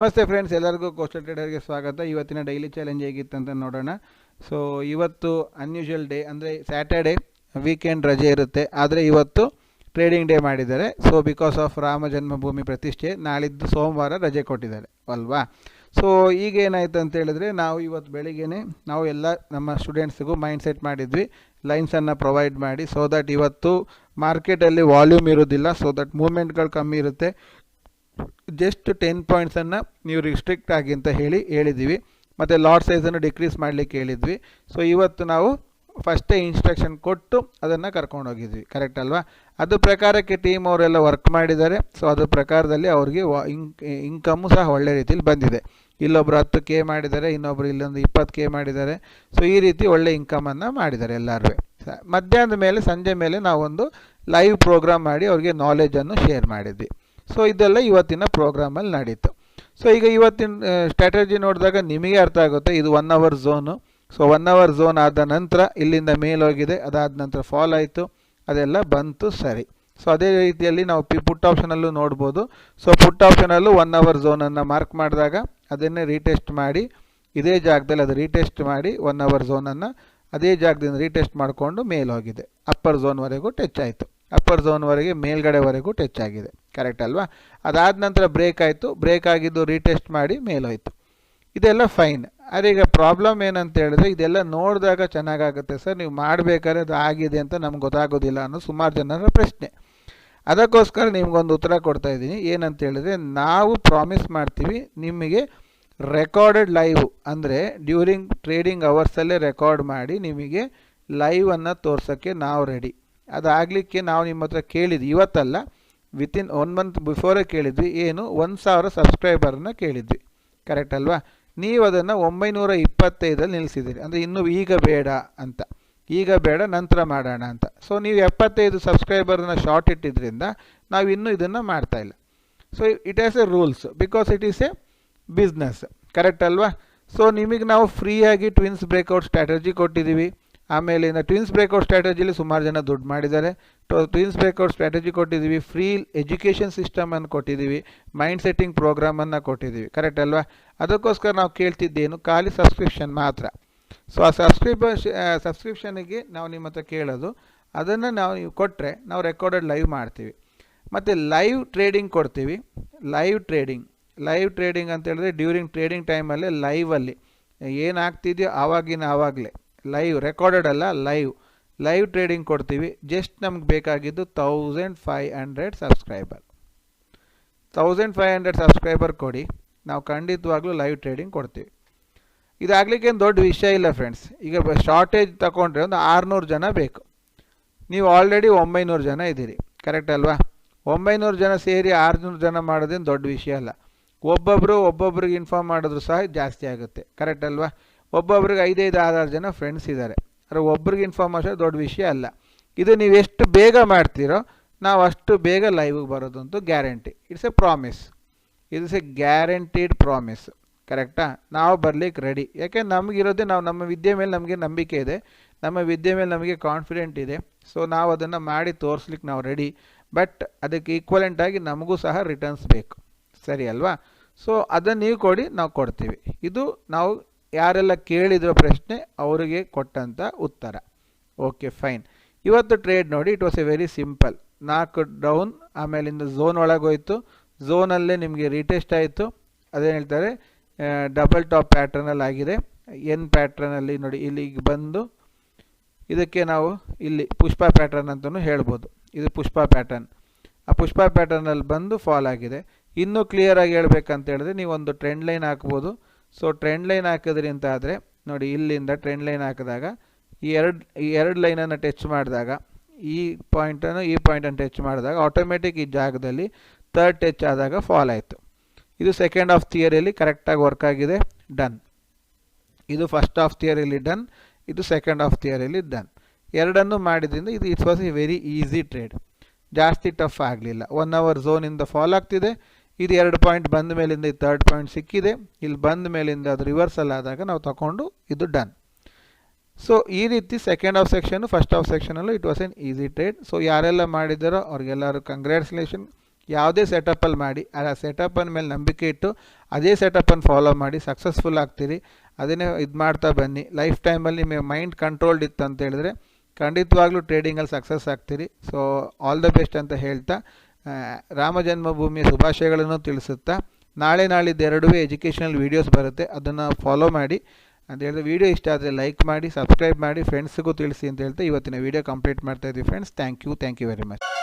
ನಮಸ್ತೆ ಫ್ರೆಂಡ್ಸ್ ಎಲ್ಲರಿಗೂ ಕೋಸ್ಟಲ್ ಟ್ರೇಡರ್ಗೆ ಸ್ವಾಗತ. ಇವತ್ತಿನ ಡೈಲಿ ಚಾಲೆಂಜ್ ಹೇಗಿತ್ತಂತ ನೋಡೋಣ. ಸೊ ಇವತ್ತು ಅನ್ಯೂಶುವಲ್ ಡೇ ಅಂದರೆ ಸ್ಯಾಟರ್ಡೇ ವೀಕೆಂಡ್ ರಜೆ ಇರುತ್ತೆ. ಆದರೆ ಇವತ್ತು ಟ್ರೇಡಿಂಗ್ ಡೇ ಮಾಡಿದ್ದಾರೆ. So because of Rama Janmabhoomi ಪ್ರತಿಷ್ಠೆ, ನಾಳಿದ್ದು ಸೋಮವಾರ ರಜೆ ಕೊಟ್ಟಿದ್ದಾರೆ. ಅಲ್ವಾ? ಸೊ ಈಗ ಏನಾಯ್ತು ಅಂತ ಹೇಳಿದ್ರೆ ನಾವು ಇವತ್ತು ಬೆಳಿಗ್ಗೆ ನಾವು ಎಲ್ಲ ನಮ್ಮ ಸ್ಟೂಡೆಂಟ್ಸ್ಗೂ ಮೈಂಡ್ ಸೆಟ್ ಮಾಡಿದ್ವಿ. ಲೈನ್ಸನ್ನು ಪ್ರೊವೈಡ್ ಮಾಡಿ ಸೊ ದಟ್ ಇವತ್ತು ಮಾರ್ಕೆಟಲ್ಲಿ ವಾಲ್ಯೂಮ್ ಇರೋದಿಲ್ಲ ಸೊ ದಟ್ ಮೂಮೆಂಟ್ಗಳು ಕಮ್ಮಿ ಇರುತ್ತೆ. ಜಸ್ಟ್ ಟೆನ್ ಪಾಯಿಂಟ್ಸನ್ನು ನೀವು ರಿಸ್ಟ್ರಿಕ್ಟ್ ಆಗಿ ಅಂತ ಹೇಳಿ ಹೇಳಿದ್ದೀವಿ. ಮತ್ತು ಲಾಟ್ ಸೈಜನ್ನು ಡಿಕ್ರೀಸ್ ಮಾಡಲಿಕ್ಕೆ ಹೇಳಿದ್ವಿ. ಸೊ ಇವತ್ತು ನಾವು ಫಸ್ಟೇ ಇನ್ಸ್ಟ್ರಕ್ಷನ್ ಕೊಟ್ಟು ಅದನ್ನು ಕರ್ಕೊಂಡು ಹೋಗಿದ್ವಿ. ಕರೆಕ್ಟ್ ಅಲ್ವಾ? ಅದು ಪ್ರಕಾರಕ್ಕೆ ಟೀಮ್ ಅವರೆಲ್ಲ ವರ್ಕ್ ಮಾಡಿದ್ದಾರೆ. ಸೊ ಅದ್ರ ಪ್ರಕಾರದಲ್ಲಿ ಅವ್ರಿಗೆ ಇನ್ಕಮ್ಮು ಸಹ ಒಳ್ಳೆ ರೀತಿಯಲ್ಲಿ ಬಂದಿದೆ. ಇಲ್ಲೊಬ್ರು ಹತ್ತು ಕೆ ಮಾಡಿದ್ದಾರೆ, ಇನ್ನೊಬ್ರು ಇಲ್ಲೊಂದು ಇಪ್ಪತ್ತು ಕೆ ಮಾಡಿದ್ದಾರೆ. ಸೊ ಈ ರೀತಿ ಒಳ್ಳೆ ಇನ್ಕಮನ್ನು ಮಾಡಿದ್ದಾರೆ ಎಲ್ಲರೂ ಮಧ್ಯಾಹ್ನದ ಮೇಲೆ, ಸಂಜೆ ಮೇಲೆ ನಾವೊಂದು ಲೈವ್ ಪ್ರೋಗ್ರಾಮ್ ಮಾಡಿ ಅವ್ರಿಗೆ ನಾಲೆಜನ್ನು ಶೇರ್ ಮಾಡಿದ್ವಿ. ಸೊ ಇದೆಲ್ಲ ಇವತ್ತಿನ ಪ್ರೋಗ್ರಾಮಲ್ಲಿ ನಡೀತು. ಸೊ ಈಗ ಇವತ್ತಿನ ಸ್ಟ್ರಾಟಜಿ ನೋಡಿದಾಗ ನಿಮಗೆ ಅರ್ಥ ಆಗುತ್ತೆ, ಇದು one hour zone so one hour zone ಆದ ನಂತರ ಇಲ್ಲಿಂದ ಮೇಲೋಗಿದೆ ಅದಾದ ನಂತರ ಫಾಲ್ ಆಯಿತು, ಅದೆಲ್ಲ ಬಂತು ಸರಿ. ಸೊ ಅದೇ ರೀತಿಯಲ್ಲಿ ನಾವು ಪಿ, ಪುಟ್ ಆಪ್ಷನಲ್ಲೂ ನೋಡ್ಬೋದು. ಸೊ ಪುಟ್ ಆಪ್ಷನಲ್ಲೂ ಒನ್ ಅವರ್ ಝೋನನ್ನು ಮಾರ್ಕ್ ಮಾಡಿದಾಗ ಅದನ್ನೇ ರೀಟೆಸ್ಟ್ ಮಾಡಿ, ಇದೇ ಜಾಗದಲ್ಲಿ ಅದು ರೀಟೆಸ್ಟ್ ಮಾಡಿ ಒನ್ ಅವರ್ ಝೋನನ್ನು ಅದೇ ಜಾಗದಿಂದ ರೀಟೆಸ್ಟ್ ಮಾಡಿಕೊಂಡು ಮೇಲೋಗಿದೆ ಅಪ್ಪರ್ ಝೋನ್ವರೆಗೂ ಟಚ್ ಆಯಿತು. ಅಪ್ಪರ್ ಝೋನ್ವರೆಗೆ ಮೇಲ್ಗಡೆವರೆಗೂ ಟಚ್ ಆಗಿದೆ. ಕರೆಕ್ಟ್ ಅಲ್ವಾ? ಅದಾದ ನಂತರ ಬ್ರೇಕ್ ಆಯಿತು. ಬ್ರೇಕ್ ಆಗಿದ್ದು ರೀಟೆಸ್ಟ್ ಮಾಡಿ ಮೇಲೋಯ್ತು. ಇದೆಲ್ಲ ಫೈನ್ ಆದರೆ ಈಗ ಪ್ರಾಬ್ಲಮ್ ಏನಂತ ಹೇಳಿದ್ರೆ ಇದೆಲ್ಲ ನೋಡಿದಾಗ ಚೆನ್ನಾಗಾಗುತ್ತೆ ಸರ್. ನೀವು ಮಾಡಬೇಕಾದ್ರೆ ಅದು ಆಗಿದೆ ಅಂತ ನಮ್ಗೆ ಗೊತ್ತಾಗೋದಿಲ್ಲ ಅನ್ನೋ ಸುಮಾರು ಜನರ ಪ್ರಶ್ನೆ. ಅದಕ್ಕೋಸ್ಕರ ನಿಮ್ಗೊಂದು ಉತ್ತರ ಕೊಡ್ತಾ ಇದ್ದೀನಿ. ಏನಂತ ಹೇಳಿದ್ರೆ ನಾವು ಪ್ರಾಮಿಸ್ ಮಾಡ್ತೀವಿ ನಿಮಗೆ ರೆಕಾರ್ಡೆಡ್ ಲೈವ್ ಅಂದರೆ ಡ್ಯೂರಿಂಗ್ ಟ್ರೇಡಿಂಗ್ ಅವರ್ಸಲ್ಲೇ ರೆಕಾರ್ಡ್ ಮಾಡಿ ನಿಮಗೆ ಲೈವನ್ನು ತೋರ್ಸೋಕ್ಕೆ ನಾವು ರೆಡಿ ಅದಾಗಲಿಕ್ಕೆ ನಾವು ನಿಮ್ಮ ಹತ್ರ ಕೇಳಿದ್ವಿ. ಇವತ್ತಲ್ಲ ವಿತಿನ್ ಒನ್ ಮಂತ್ ಬಿಫೋರೇ ಕೇಳಿದ್ವಿ, ಏನು? ಒಂದು ಸಾವಿರ ಸಬ್ಸ್ಕ್ರೈಬರ್ನ ಕೇಳಿದ್ವಿ. ಕರೆಕ್ಟ್ ಅಲ್ವಾ? ನೀವು ಅದನ್ನು ಒಂಬೈನೂರ ಇಪ್ಪತ್ತೈದಲ್ಲಿ ನಿಲ್ಲಿಸಿದ್ದೀರಿ ಅಂದರೆ ಇನ್ನೂ ಈಗ ಬೇಡ ಅಂತ. ಈಗ ಬೇಡ, ನಂತರ ಮಾಡೋಣ ಅಂತ. ಸೊ ನೀವು ಎಪ್ಪತ್ತೈದು ಸಬ್ಸ್ಕ್ರೈಬರ್ನ ಶಾರ್ಟ್ ಇಟ್ಟಿದ್ರಿಂದ ನಾವು ಇನ್ನೂ ಇದನ್ನು ಮಾಡ್ತಾ ಇಲ್ಲ. So it as a rules because it is a business correct ಅಲ್ವಾ? ಸೊ ನಿಮಗೆ ನಾವು ಫ್ರೀಯಾಗಿ ಟ್ವಿನ್ಸ್ ಬ್ರೇಕೌಟ್ ಸ್ಟ್ರಾಟಜಿ ಕೊಟ್ಟಿದ್ದೀವಿ ಆಮೇಲೆ ಇನ್ನು ಟ್ವಿನ್ಸ್ ಬ್ರೇಕ್ಔಟ್ ಸ್ಟ್ರಾಟಜಿಲಿ ಸುಮಾರು ಜನ ದುಡ್ಡು ಮಾಡಿದ್ದಾರೆ. ಟ್ವಿನ್ಸ್ ಬ್ರೇಕ್ಔಟ್ ಸ್ಟ್ರಾಟಜಿ ಕೊಟ್ಟಿದ್ದೀವಿ. ಫ್ರೀ ಎಜುಕೇಷನ್ ಸಿಸ್ಟಮನ್ನು ಕೊಟ್ಟಿದ್ದೀವಿ. ಮೈಂಡ್ ಸೆಟ್ಟಿಂಗ್ ಪ್ರೋಗ್ರಾಮನ್ನು ಕೊಟ್ಟಿದ್ದೀವಿ. ಕರೆಕ್ಟ್ ಅಲ್ವಾ? ಅದಕ್ಕೋಸ್ಕರ ನಾವು ಕೇಳ್ತಿದ್ದೇನು, ಖಾಲಿ ಸಬ್ಸ್ಕ್ರಿಪ್ಷನ್ ಮಾತ್ರ. ಸೊ ಆ ಸಬ್ಸ್ಕ್ರಿಬ ಸಬ್ಸ್ಕ್ರಿಪ್ಷನಿಗೆ ನಾವು ನಿಮ್ಮ ಹತ್ರ ಕೇಳೋದು. ಅದನ್ನು ನಾವು ನೀವು ಕೊಟ್ಟರೆ ನಾವು ರೆಕಾರ್ಡೆಡ್ ಲೈವ್ ಮಾಡ್ತೀವಿ. ಮತ್ತು ಲೈವ್ ಟ್ರೇಡಿಂಗ್ ಕೊಡ್ತೀವಿ. ಲೈವ್ ಟ್ರೇಡಿಂಗ್ ಲೈವ್ ಟ್ರೇಡಿಂಗ್ ಅಂತ ಹೇಳಿದ್ರೆ ಡ್ಯೂರಿಂಗ್ ಟ್ರೇಡಿಂಗ್ ಟೈಮಲ್ಲಿ ಲೈವಲ್ಲಿ ಏನಾಗ್ತಿದೆಯೋ ಆವಾಗಿನ ಆವಾಗಲೇ. ಲೈವ್ ರೆಕಾರ್ಡೆಡ್ ಅಲ್ಲ ಲೈವ್ ಲೈವ್ ಟ್ರೇಡಿಂಗ್ ಕೊಡ್ತೀವಿ. ಜಸ್ಟ್ ನಮ್ಗೆ ಬೇಕಾಗಿದ್ದು thousand five hundred subscriber thousand five hundred subscriber ಕೊಡಿ. ನಾವು ಖಂಡಿತವಾಗ್ಲೂ ಲೈವ್ ಟ್ರೇಡಿಂಗ್ ಕೊಡ್ತೀವಿ. ಇದಾಗಲಿಕ್ಕೆ ಏನು ದೊಡ್ಡ ವಿಷಯ ಇಲ್ಲ ಫ್ರೆಂಡ್ಸ್ ಈಗ ಶಾರ್ಟೇಜ್ ತಗೊಂಡ್ರೆ ಒಂದು ಆರುನೂರು ಜನ ಬೇಕು. ನೀವು ಆಲ್ರೆಡಿ ಒಂಬೈನೂರು ಜನ ಇದ್ದೀರಿ. ಕರೆಕ್ಟ್ ಅಲ್ವಾ? ಒಂಬೈನೂರು ಜನ ಸೇರಿ ಆರುನೂರು ಜನ ಮಾಡೋದೇನು ದೊಡ್ಡ ವಿಷಯ ಅಲ್ಲ. ಒಬ್ಬೊಬ್ಬರು ಒಬ್ಬೊಬ್ರಿಗೆ ಇನ್ಫಾರ್ಮ್ ಮಾಡಿದ್ರು ಸಹ ಜಾಸ್ತಿ ಆಗುತ್ತೆ. ಕರೆಕ್ಟ್ ಅಲ್ವಾ? ಒಬ್ಬೊಬ್ರಿಗೆ ಐದೈದು ಆರಾರು ಜನ ಫ್ರೆಂಡ್ಸ್ ಇದ್ದಾರೆ ಆದರೆ ಒಬ್ರಿಗೆ ಇನ್ಫಾರ್ಮ್ ಮಾಡೋದು ದೊಡ್ಡ ವಿಷಯ ಅಲ್ಲ. ಇದು ನೀವು ಎಷ್ಟು ಬೇಗ ಮಾಡ್ತೀರೋ ನಾವು ಅಷ್ಟು ಬೇಗ ಲೈವ್ಗೆ ಬರೋದಂತೂ guarantee it's a promise it's a guaranteed promise ಕರೆಕ್ಟಾ ನಾವು ಬರ್ಲಿಕ್ಕೆ ರೆಡಿ ಯಾಕೆ ನಮಗಿರೋದೇ ನಾವು ನಮ್ಮ ವಿದ್ಯೆ ಮೇಲೆ ನಮಗೆ ನಂಬಿಕೆ ಇದೆ. ನಮ್ಮ ವಿದ್ಯೆ ಮೇಲೆ ನಮಗೆ ಕಾನ್ಫಿಡೆಂಟ್ ಇದೆ. ಸೊ ನಾವು ಅದನ್ನು ಮಾಡಿ ತೋರಿಸ್ಲಿಕ್ಕೆ ನಾವು ರೆಡಿ ಬಟ್ ಅದಕ್ಕೆ ಈಕ್ವಲೆಂಟಾಗಿ ನಮಗೂ ಸಹ ರಿಟರ್ನ್ಸ್ ಬೇಕು. ಸರಿ ಅಲ್ವಾ? ಸೊ ಅದನ್ನು ನೀವು ಕೊಡಿ, ನಾವು ಕೊಡ್ತೀವಿ. ಇದು ನಾವು ಯಾರೆಲ್ಲ ಕೇಳಿದ್ರು ಪ್ರಶ್ನೆ ಅವರಿಗೆ ಕೊಟ್ಟಂಥ ಉತ್ತರ. ಓಕೆ ಫೈನ್ ಇವತ್ತು ಟ್ರೇಡ್ ನೋಡಿ it was a very simple ನಾಲ್ಕು ಡೌನ್ ಆಮೇಲಿಂದ ಝೋನ್ ಒಳಗೋಯ್ತು. ಝೋನಲ್ಲೇ ನಿಮಗೆ ರೀಟೆಸ್ಟ್ ಆಯಿತು. ಅದೇನು ಹೇಳ್ತಾರೆ? ಡಬಲ್ ಟಾಪ್ ಪ್ಯಾಟ್ರನಲ್ಲಿ ಆಗಿದೆ. ಎನ್ ಪ್ಯಾಟ್ರನಲ್ಲಿ ನೋಡಿ, ಇಲ್ಲಿಗೆ ಬಂದು ಇದಕ್ಕೆ ನಾವು ಇಲ್ಲಿ ಪುಷ್ಪ ಪ್ಯಾಟರ್ನ್ ಅಂತಲೂ ಹೇಳ್ಬೋದು. ಇದು ಪುಷ್ಪ ಪ್ಯಾಟರ್ನ್ ಆ ಪುಷ್ಪ ಪ್ಯಾಟರ್ನಲ್ಲಿ ಬಂದು ಫಾಲ್ ಆಗಿದೆ. ಇನ್ನೂ ಕ್ಲಿಯರಾಗಿ ಹೇಳ್ಬೇಕಂತ ಹೇಳಿದ್ರೆ ನೀವು ಒಂದು ಟ್ರೆಂಡ್ ಲೈನ್ ಹಾಕ್ಬೋದು. ಸೊ ಟ್ರೆಂಡ್ ಲೈನ್ ಹಾಕಿದ್ರಿ ಅಂತ ಆದರೆ, ನೋಡಿ ಇಲ್ಲಿಂದ ಟ್ರೆಂಡ್ ಲೈನ್ ಹಾಕಿದಾಗ, ಈ ಎರಡು ಈ ಎರಡು ಲೈನನ್ನು ಟಚ್ ಮಾಡಿದಾಗ, ಈ ಪಾಯಿಂಟನ್ನು ಈ ಪಾಯಿಂಟನ್ನು ಟಚ್ ಮಾಡಿದಾಗ ಆಟೋಮೆಟಿಕ್ ಈ ಜಾಗದಲ್ಲಿ ಥರ್ಡ್ ಟಚ್ ಆದಾಗ ಫಾಲ್ ಆಯಿತು. ಇದು ಸೆಕೆಂಡ್ ಆಫ್ ಥಿಯರಿಯಲ್ಲಿ ಕರೆಕ್ಟಾಗಿ ವರ್ಕ್ ಆಗಿದೆ ಡನ್ ಇದು ಫಸ್ಟ್ ಆಫ್ ಥಿಯರಿಯಲ್ಲಿ ಡನ್ ಇದು ಸೆಕೆಂಡ್ ಆಫ್ ಥಿಯರಿಯಲ್ಲಿ ಡನ್ ಎರಡನ್ನೂ ಮಾಡಿದ್ರಿಂದ ಇದು it's was a very easy trade ಜಾಸ್ತಿ ಟಫ್ ಆಗಲಿಲ್ಲ. ಒನ್ ಅವರ್ ಝೋನಿಂದ ಫಾಲ್ ಆಗ್ತಿದೆ. ಇದು ಎರಡು ಪಾಯಿಂಟ್ ಬಂದ ಮೇಲಿಂದ ಈ ತರ್ಡ್ ಪಾಯಿಂಟ್ ಸಿಕ್ಕಿದೆ. ಇಲ್ಲಿ ಬಂದ ಮೇಲಿಂದ ಅದು ರಿವರ್ಸಲ್ ಆದಾಗ ನಾವು ತಗೊಂಡು ಇದು ಡನ್ ಸೊ ಈ ರೀತಿ second half section first half ಸೆಕ್ಷನಲ್ಲೂ it was an easy trade so ಯಾರೆಲ್ಲ ಮಾಡಿದ್ದಾರೋ ಅವ್ರಿಗೆಲ್ಲರೂ ಕಂಗ್ರ್ಯಾಚುಲೇಷನ್ ಯಾವುದೇ ಸೆಟಪ್ಪಲ್ಲಿ ಮಾಡಿ, ಆ ಸೆಟಪ್ಪನ ಮೇಲೆ ನಂಬಿಕೆ ಇಟ್ಟು, ಅದೇ ಸೆಟಪ್ಪನ್ನು ಫಾಲೋ ಮಾಡಿ ಸಕ್ಸಸ್ಫುಲ್ ಆಗ್ತೀರಿ. ಅದನ್ನೇ ಇದು ಮಾಡ್ತಾ ಬನ್ನಿ. ಲೈಫ್ ಟೈಮಲ್ಲಿ ನಿಮಗೆ ಮೈಂಡ್ ಕಂಟ್ರೋಲ್ಡ್ ಇತ್ತು ಅಂತ ಹೇಳಿದ್ರೆ ಖಂಡಿತವಾಗ್ಲೂ ಟ್ರೇಡಿಂಗಲ್ಲಿ ಸಕ್ಸಸ್ ಆಗ್ತೀರಿ. ಸೊ ಆಲ್ ದ ಬೆಸ್ಟ್ ಅಂತ ಹೇಳ್ತಾ ರಾಮ ಜನ್ಮಭೂಮಿಯ ಶುಭಾಶಯಗಳನ್ನು ತಿಳಿಸುತ್ತಾ ನಾಳೆ ನಾಳಿದ್ದು ಎರಡೂ ಎಜುಕೇಷನಲ್ ವೀಡಿಯೋಸ್ ಬರುತ್ತೆ, ಅದನ್ನು ಫಾಲೋ ಮಾಡಿ. ಅಂತ ಹೇಳಿದ್ರೆ ವೀಡಿಯೋ ಇಷ್ಟ ಆದರೆ ಲೈಕ್ ಮಾಡಿ ಸಬ್ಸ್ಕ್ರೈಬ್ ಮಾಡಿ ಫ್ರೆಂಡ್ಸ್ಗೂ ತಿಳಿಸಿ ಅಂತ ಹೇಳ್ತಾ ಇವತ್ತಿನ ವೀಡಿಯೋ ಕಂಪ್ಲೀಟ್ ಮಾಡ್ತಾ ಇದ್ದೀವಿ friends thank you thank you very much